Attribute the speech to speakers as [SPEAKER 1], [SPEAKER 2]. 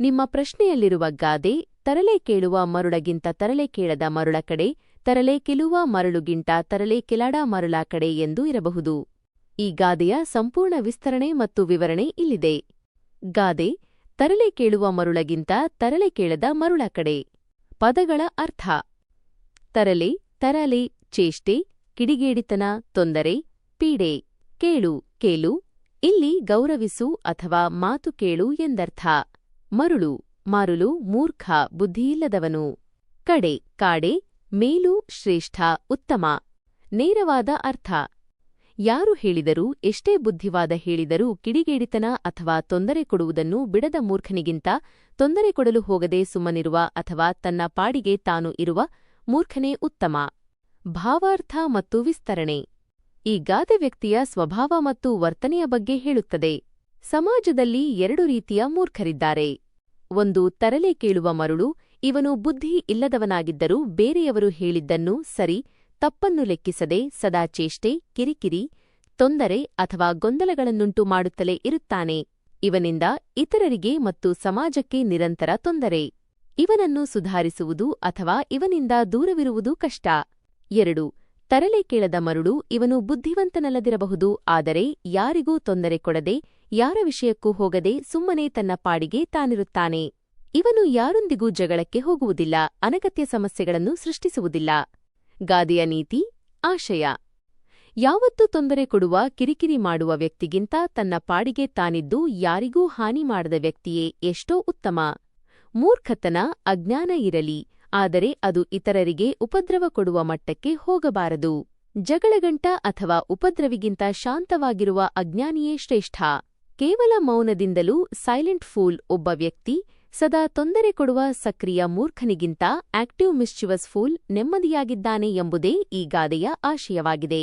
[SPEAKER 1] ನಿಮ್ಮ ಪ್ರಶ್ನೆಯಲ್ಲಿರುವ ಗಾದೆ, ತರಲೆ ಕೇಳುವ ಮರುಳಗಿಂತ ತರಲೆ ಕೇಳದ ಮರುಳ ಕಡೆ, ತರಲೆ ಕೆಲುವ ಮರಳುಗಿಂತ ತರಲೆ ಕೆಲಾಡ ಮರುಳ ಕಡೆ ಎಂದು ಇರಬಹುದು. ಈ ಗಾದೆಯ ಸಂಪೂರ್ಣ ವಿಸ್ತರಣೆ ಮತ್ತು ವಿವರಣೆ ಇಲ್ಲಿದೆ. ಗಾದೆ, ತರಲೆ ಕೇಳುವ ಮರುಳಗಿಂತ ತರಲೆ ಕೇಳದ ಮರುಳ ಕಡೆ. ಪದಗಳ ಅರ್ಥ. ತರಲೆ ತರಲೆ, ಚೇಷ್ಟೆ, ಕಿಡಿಗೇಡಿತನ, ತೊಂದರೆ, ಪೀಡೆ. ಕೇಳು ಕೇಳು, ಇಲ್ಲಿ ಗೌರವಿಸು ಅಥವಾ ಮಾತು ಕೇಳು ಎಂದರ್ಥ. ಮರುಳು, ಮಾರುಲು, ಮೂರ್ಖ, ಬುದ್ಧಿಯಿಲ್ಲದವನು. ಕಡೆ, ಕಾಡೆ, ಮೇಲು ಶ್ರೇಷ್ಠ, ಉತ್ತಮ. ನೇರವಾದ ಅರ್ಥ. ಯಾರು ಹೇಳಿದರೂ, ಎಷ್ಟೇ ಬುದ್ಧಿವಾದ ಹೇಳಿದರೂ ಕಿಡಿಗೇಡಿತನ ಅಥವಾ ತೊಂದರೆ ಕೊಡುವುದನ್ನು ಬಿಡದ ಮೂರ್ಖನಿಗಿಂತ ತೊಂದರೆ ಕೊಡಲು ಹೋಗದೆ ಸುಮ್ಮನಿರುವ ಅಥವಾ ತನ್ನ ಪಾಡಿಗೆ ತಾನು ಇರುವ ಮೂರ್ಖನೇ ಉತ್ತಮ. ಭಾವಾರ್ಥ ಮತ್ತು ವಿಸ್ತರಣೆ. ಈ ಗಾದೆ ವ್ಯಕ್ತಿಯ ಸ್ವಭಾವ ಮತ್ತು ವರ್ತನೆಯ ಬಗ್ಗೆ ಹೇಳುತ್ತದೆ. ಸಮಾಜದಲ್ಲಿ ಎರಡು ರೀತಿಯ ಮೂರ್ಖರಿದ್ದಾರೆ. ಒಂದು ತರಲೆ ಕೇಳುವ ಮರುಳು, ಇವನು ಬುದ್ಧಿ ಇಲ್ಲದವನಾಗಿದ್ದರೂ ಬೇರೆಯವರು ಹೇಳಿದ್ದನ್ನು ಸರಿ, ತಪ್ಪನ್ನು ಲೆಕ್ಕಿಸದೆ ಸದಾ ಚೇಷ್ಟೆ, ಕಿರಿಕಿರಿ, ತೊಂದರೆ ಅಥವಾ ಗೊಂದಲಗಳನ್ನುಂಟು ಮಾಡುತ್ತಲೇ ಇರುತ್ತಾನೆ. ಇವನಿಂದ ಇತರರಿಗೆ ಮತ್ತು ಸಮಾಜಕ್ಕೆ ನಿರಂತರ ತೊಂದರೆ. ಇವನನ್ನು ಸುಧಾರಿಸುವುದು ಅಥವಾ ಇವನಿಂದ ದೂರವಿರುವುದು ಕಷ್ಟ. ಎರಡು ತರಲೆ ಕೇಳದ ಮರುಳು ಇವನು ಬುದ್ಧಿವಂತನಲ್ಲದಿರಬಹುದು, ಆದರೆ ಯಾರಿಗೂ ತೊಂದರೆ ಕೊಡದೆ, ಯಾರ ವಿಷಯಕ್ಕೂ ಹೋಗದೆ ಸುಮ್ಮನೆ ತನ್ನ ಪಾಡಿಗೆ ತಾನಿರುತ್ತಾನೆ. ಇವನು ಯಾರೊಂದಿಗೂ ಜಗಳಕ್ಕೆ ಹೋಗುವುದಿಲ್ಲ, ಅನಗತ್ಯ ಸಮಸ್ಯೆಗಳನ್ನು ಸೃಷ್ಟಿಸುವುದಿಲ್ಲ. ಗಾದೆಯ ನೀತಿ, ಆಶಯ. ಯಾವತ್ತೂ ತೊಂದರೆ ಕೊಡುವ, ಕಿರಿಕಿರಿ ಮಾಡುವ ವ್ಯಕ್ತಿಗಿಂತ ತನ್ನ ಪಾಡಿಗೆ ತಾನಿದ್ದು ಯಾರಿಗೂ ಹಾನಿ ಮಾಡದ ವ್ಯಕ್ತಿಯೇ ಎಷ್ಟೋ ಉತ್ತಮ. ಮೂರ್ಖತನ, ಅಜ್ಞಾನ ಇರಲಿ. ಆದರೆ ಅದು ಇತರರಿಗೆ ಉಪದ್ರವ ಕೊಡುವ ಮಟ್ಟಕ್ಕೆ ಹೋಗಬಾರದು. ಜಗಳಗಂಟ ಅಥವಾ ಉಪದ್ರವಿಗಿಂತ ಶಾಂತವಾಗಿರುವ ಅಜ್ಞಾನಿಯೇ ಶ್ರೇಷ್ಠ. ಕೇವಲ ಮೌನದಿಂದಲೂ ಸೈಲೆಂಟ್ ಫೂಲ್ ಒಬ್ಬ ವ್ಯಕ್ತಿ ಸದಾ ತೊಂದರೆ ಕೊಡುವ ಸಕ್ರಿಯ ಮೂರ್ಖನಿಗಿಂತ ಆಕ್ಟಿವ್ ಮಿಶ್ಚುವಸ್ ಫೂಲ್ ನೆಮ್ಮದಿಯಾಗಿದ್ದಾನೆ ಎಂಬುದೇ ಈ ಗಾದೆಯ ಆಶಯವಾಗಿದೆ.